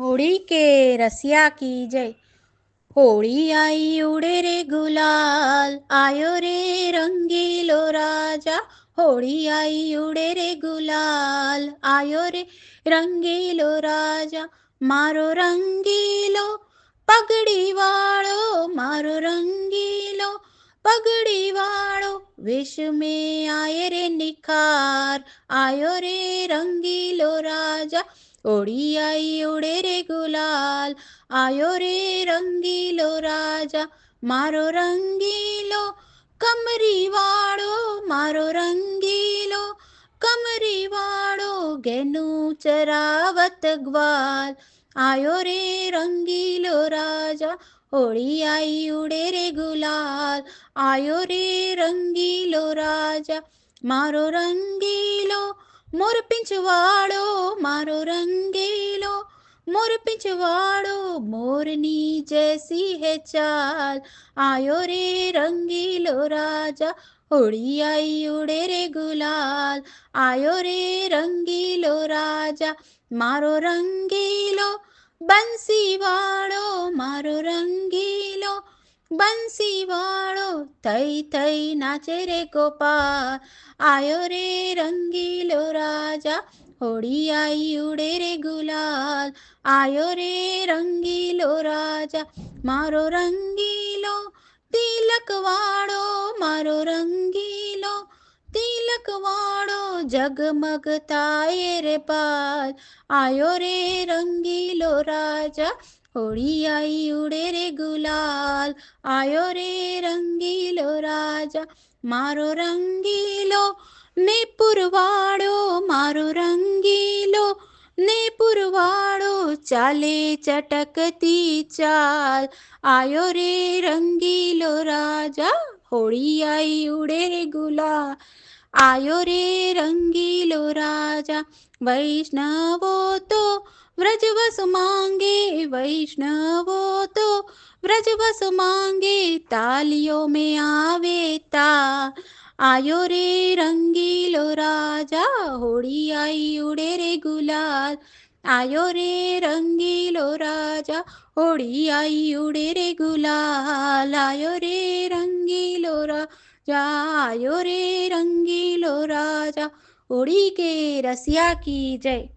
होड़ी के रसिया की जय होड़ी आई उड़े रे गुलाल, आयो रे रंगीलो राजा। होड़ी आई उड़े रे गुलाल, आयो रे रंगीलो राजा। मारो रंगीलो पगड़ी वाળો मारो रंगीलो पगड़ी वाળો विश में आए रे निखार, आयो रे रंगीलो राजा। ओड़ियाई उड़े रे गुलाल, आयो रे रंगीलो राजा, मारो रंगीलो कमरी वाड़ो मारो रंगीलो कमरी वाड़ो गेनु चरावत ग्वाल, आयो रे रंगीलो राजा होड़ी आई उड़े रे गुलाल, आयो रे रंगीलो राजा, मारो रंगीलो మురిపించువాడో మారో రంగేలో మురిపించువాడో మోరిని జేసి హే చాల్ ఆయో రే రంగీలో రాజా उड़ी आई उड़े रे गुलाल आयो रे रंगीलो राजा मारो रंगीलो बंसी वाड़ो मारो रंगीलो बंसी वाड़ो थई थई नाचे रे गोपाल आयो रे रंगीलो राजा, होड़ी आई उड़े रे गुलाल। आयो रे रंगीलो राजा, मारो रंगीलो तिलक वाड़ो, मारो रंगीलो तिलक वाड़ो। जगमग ताये रे पाल आयो रे रंगीलो राजा होड़ी आई उड़े रे गुलाल। आयो रे रंगीलो राजा, मारो रंगीलो ने पुरवाड़ो मारो रंगीलो ने पुरवाड़ो चाले चटकती चाल। आयो रे रंगीलो राजा होड़ी आई उड़े रे गुलाल। आयो रे रंगीलो राजा, वैष्णवो तो व्रजवस मांगे, वैष्णवो तो व्रजवस मांगे, तालियों में आवे ता आयो रे रंगीलो राजा होड़ी आई उड़े रे गुलाल। आयो रे रंगीलो राजा होड़ी आई उड़े रे गुलाल। आयो रे रंगीलो राजा आयो रे रंगीलो राजा उड़ी के रसिया की जय।